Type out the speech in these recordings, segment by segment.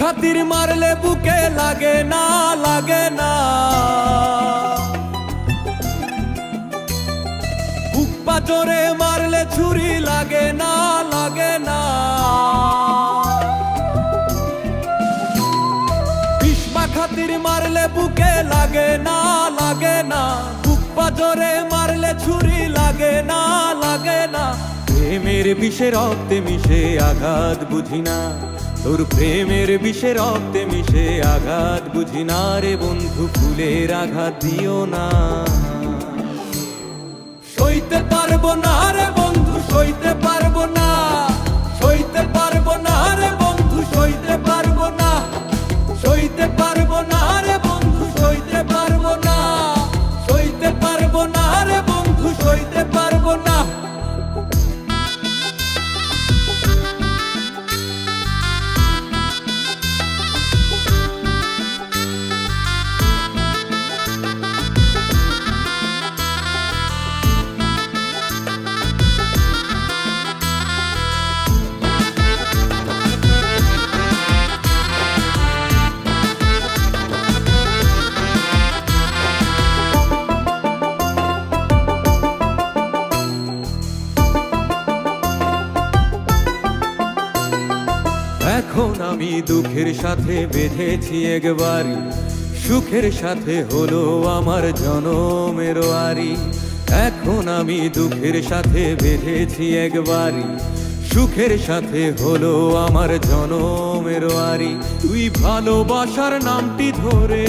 খাতির মারলে বুকে লাগে না লাগে না। বুক পাচরে মারলে ছুরি লাগে না লাগে না। বিষ্মা খাতির মারলে বুকে লাগে না লাগে না। বুক পাচরে মারলে ছুরি লাগে না লাগে না। প্রেমের বিষে রক্তে মিশে আঘাত, বুঝি না। তোর প্রেমের বিষে রক্তে মিশে আঘাত, বুঝি না রে বন্ধু, ফুলের আঘাত দিও না। সইতে পারব না রে বন্ধু, সইতে পারব না। এখন আমি দুঃখের সাথে বেঁধেছি একবারই সুখের সাথে হলো আমার জনমের আরি এখন আমি দুঃখের সাথে বেঁধেছি একবারই সুখের সাথে হলো আমার জনমের আরি তুই ভালোবাসার নামটি ধরে।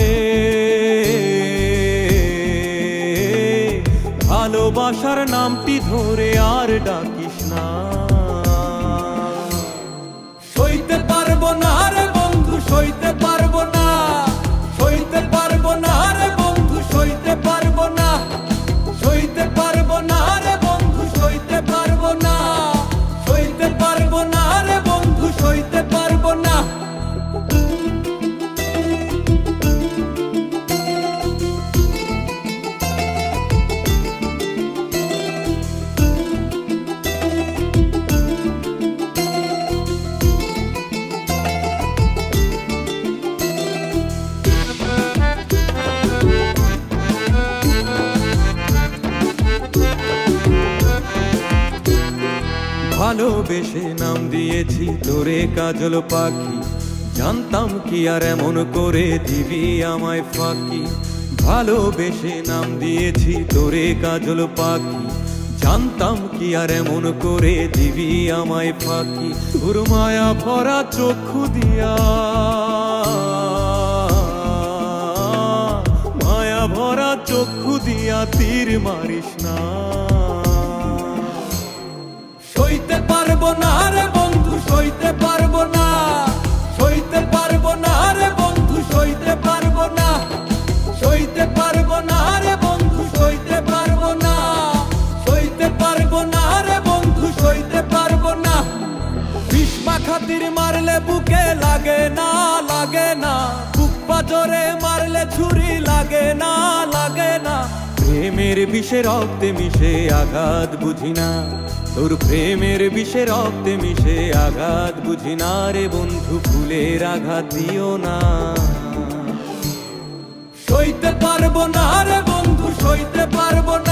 ভালোবাসার নামটি ধরে আর ডাকিস না। পারব না রে বন্ধু সইতে পারব ভালোবেসে নাম দিয়েছি তোরে কাজল পাখি। জানতাম কি আর এমন করে দিবি আমায় ফাঁকি। ভালোবেসে নাম দিয়েছি তোরে কাজল পাখি। জানতাম কি আর এমন করে দিবি আমায় ফাঁকি। তোর মায়া ভরা চক্ষু দিয়া। মায়া ভরা চক্ষু দিয়া তীর মারিস না। না রে বন্ধু, সইতে পারব না। সইতে পারব না রে বন্ধু, সইতে পারব না। সইতে পারব না রে বন্ধু, সইতে পারব না। সইতে পারব না রে বন্ধু, সইতে পারব না। বিষ্মা খাতির মারলে বুকে লাগে না লাগে না। বুক পাজরে মারলে ছুরি লাগে না লাগে না। প্রেমের বিষে রক্তে মিশে আঘাত, বুঝি না। তোর প্রেমের বিষে রক্তে মিশে আঘাত, বুঝি না রে বন্ধু, ফুলের আঘাত দিও না। সইতে পারব না রে বন্ধু, সইতে পারব না।